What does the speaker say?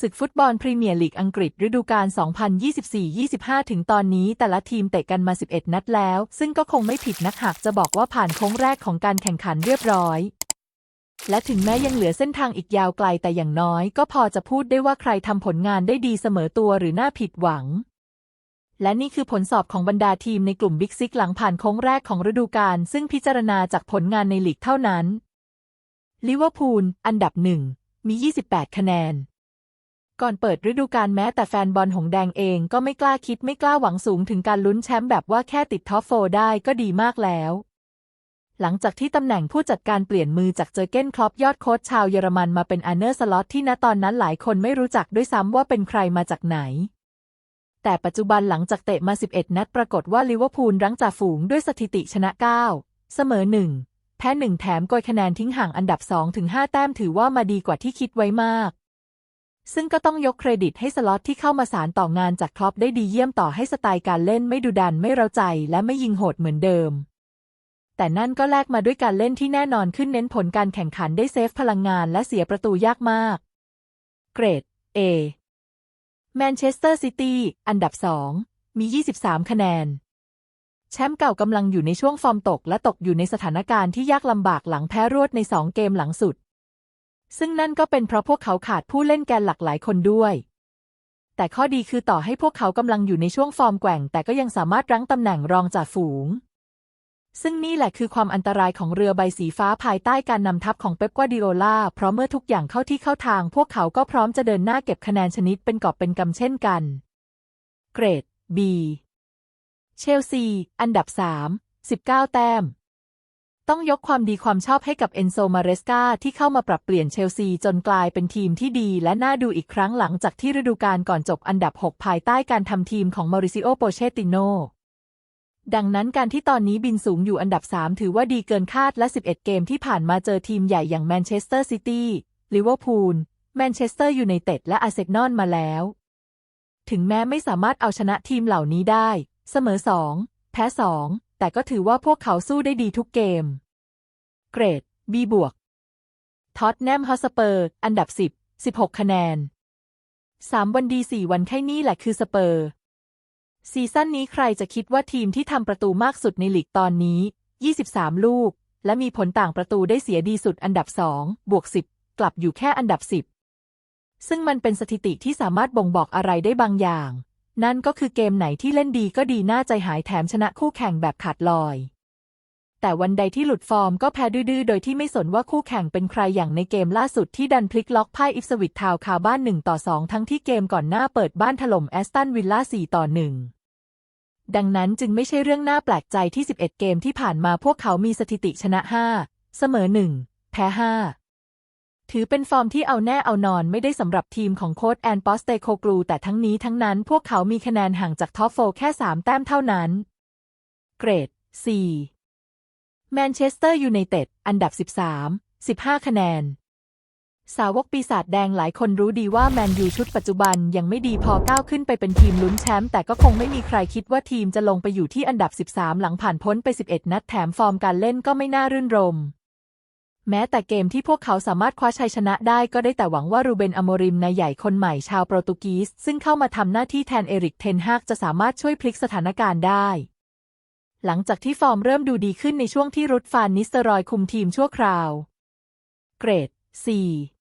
ศึกฟุตบอลพรีเมียร์ลีกอังกฤษฤดูกาล 2024-25 ถึงตอนนี้แต่ละทีมเตะกันมา 11 นัดแล้ว ซึ่งก็คงไม่ผิดนักหากจะบอกว่าผ่านโค้งแรกของการแข่งขันเรียบร้อย และถึงแม้ยังเหลือเส้นทางอีกยาวไกลแต่อย่างน้อย ก็พอจะพูดได้ว่าใครทำผลงานได้ดีเสมอตัวหรือน่าผิดหวัง และนี่คือผลสอบของบรรดาทีมในกลุ่มบิ๊กซิกหลังผ่านโค้งแรกของฤดูกาลซึ่งพิจารณาจากผลงานในลีกเท่านั้นลิเวอร์พูลอันดับหนึ่งมี 28 คะแนน ก่อนเปิดฤดูกาลแม้แต่แฟนบอลหงแดงเองก็ไม่กล้าคิดไม่กล้าหวังสูงถึงการลุ้นแชมป์แบบว่าแค่ติดท็อปโฟร์ได้ก็ดีมากแล้ว หลังจากที่ตำแหน่งผู้จัดการเปลี่ยนมือจากเจอเก้นคลอปยอดโค้ชชาวเยอรมันมาเป็นอาร์เนอร์สล็อตที่ณตอนนั้นหลายคนไม่รู้จักด้วยซ้ำว่าเป็นใครมาจากไหน แต่ปัจจุบันหลังจากเตะมา 11 นัดปรากฏว่าลิเวอร์พูลรั้งจ่าฝูงด้วยสถิติชนะ 9 เสมอ 1 แพ้ 1 แถมโกยคะแนนทิ้งห่างอันดับ 2-5 แต้มถือว่ามาดีกว่าที่คิดไว้มาก ซึ่งก็ต้องยกเครดิตให้สล็อตที่เข้ามาสารต่องานจากคลอปได้ดีเยี่ยมต่อให้สไตล์การเล่นไม่ดุดันไม่เร้าใจและไม่ยิงโหดเหมือนเดิม แต่นั่นก็แลกมาด้วยการเล่นที่แน่นอนขึ้นเน้นผลการแข่งขันได้เซฟพลังงานและเสียประตูยากมาก เกรด A แมนเชสเตอร์ซิตี้อันดับ2มี 23 คะแนน แชมป์เก่ากำลังอยู่ในช่วงฟอร์มตกและตกอยู่ในสถานการณ์ที่ยากลำบากหลังแพ้รวดใน 2 เกมหลังสุด ซึ่งนั่นก็เป็นเพราะพวกเขาขาดผู้เล่นแกนหลักหลายคนด้วย แต่ข้อดีคือต่อให้พวกเขากำลังอยู่ในช่วงฟอร์มแกว่ง แต่ก็ยังสามารถรั้งตำแหน่งรองจ่าฝูง ซึ่งนี่แหละคือความอันตรายของเรือใบสีฟ้าภายใต้การนำทัพของเป๊ปกวาดิโอลาเพราะเมื่อทุกอย่างเข้าที่เข้าทาง พวกเขาก็พร้อมจะเดินหน้าเก็บคะแนนชนิดเป็นกอบเป็นกำเช่นกัน เกรด B เชลซี อันดับ 3 19 แต้ม ต้องยกความดีความชอบให้กับเอนโซมาเรสกาที่เข้ามาปรับเปลี่ยนเชลซีจนกลายเป็นทีมที่ดีและน่าดูอีกครั้งหลังจากที่ฤดูกาลก่อนจบอันดับ 6 ภายใต้การทำทีมของมาริซิโอโปเชติโน ดังนั้นการที่ตอนนี้บินสูงอยู่อันดับ 3 ถือว่าดีเกินคาดและ 11 เกมที่ผ่านมาเจอทีมใหญ่อย่างแมนเชสเตอร์ซิตี้ ลิเวอร์พูล แมนเชสเตอร์ยูไนเต็ดและอาร์เซนอลมาแล้ว ถึงแม้ไม่สามารถเอาชนะทีมเหล่านี้ได้ เสมอ 2 แพ้ 2 แต่ก็ถือว่าพวกเขาสู้ได้ดีทุกเกม เกรด B บวก ท็อตแนมฮอสเปอร์ อันดับ 10 16 คะแนน 3 วันดี 4 วันไข้นี่แหละคือสเปอร์ ซีซั่นนี้ใครจะคิดว่าทีมที่ทำประตูมากสุดในลีกตอนนี้ 23 ลูก และมีผลต่างประตูได้เสียดีสุดอันดับ 2 บวก 10 กลับอยู่แค่อันดับ 10 ซึ่งมันเป็นสถิติที่สามารถบ่งบอกอะไรได้บางอย่าง นั่นก็คือเกมไหนที่เล่นดีก็ดีน่าใจหายแถมชนะคู่แข่งแบบขาดลอย แต่วันใดที่หลุดฟอร์มก็แพ้ดื้อโดยที่ไม่สนว่าคู่แข่งเป็นใครอย่างในเกมล่าสุดที่ดันพลิกล็อกพ่ายอิฟสวิตทาวคาบ้าน 1 ต่อ 2 ทั้งที่เกมก่อนหน้าเปิดบ้านถล่มแอสตันวิลล่า 4 ต่อ 1ดังนั้นจึงไม่ใช่เรื่องน่าแปลกใจที่ 11 เกมที่ผ่านมาพวกเขามีสถิติชนะ 5 เสมอ 1 แพ้ 5 ถือเป็นฟอร์มที่เอาแน่เอานอนไม่ได้สำหรับทีมของโค้ชแอนปอสเตโคกรูแต่ทั้งนี้ทั้งนั้นพวกเขามีคะแนนห่างจากท็อปโฟแค่ 3 แต้มเท่านั้น เกรด4แมนเชสเตอร์ยูไนเต็ดอันดับ 13 15 คะแนน สาวกปีศาจแดงหลายคนรู้ดีว่าแมนยูชุดปัจจุบันยังไม่ดีพอก้าวขึ้นไปเป็นทีมลุ้นแชมป์แต่ก็คงไม่มีใครคิดว่าทีมจะลงไปอยู่ที่อันดับ 13 หลังผ่านพ้นไป 11 นัดแถมฟอร์มการเล่นก็ไม่น่ารื่นรม แม้แต่เกมที่พวกเขาสามารถคว้าชัยชนะได้ก็ได้แต่หวังว่ารูเบนอโมริมนายใหญ่คนใหม่ชาวโปรตุกีส ซึ่งเข้ามาทำหน้าที่แทนเอริกเทนฮากจะสามารถช่วยพลิกสถานการณ์ได้ หลังจากที่ฟอร์มเริ่มดูดีขึ้นในช่วงที่รุดฟานนิสเตอรอยคุมทีมชั่วคราว เกรด 4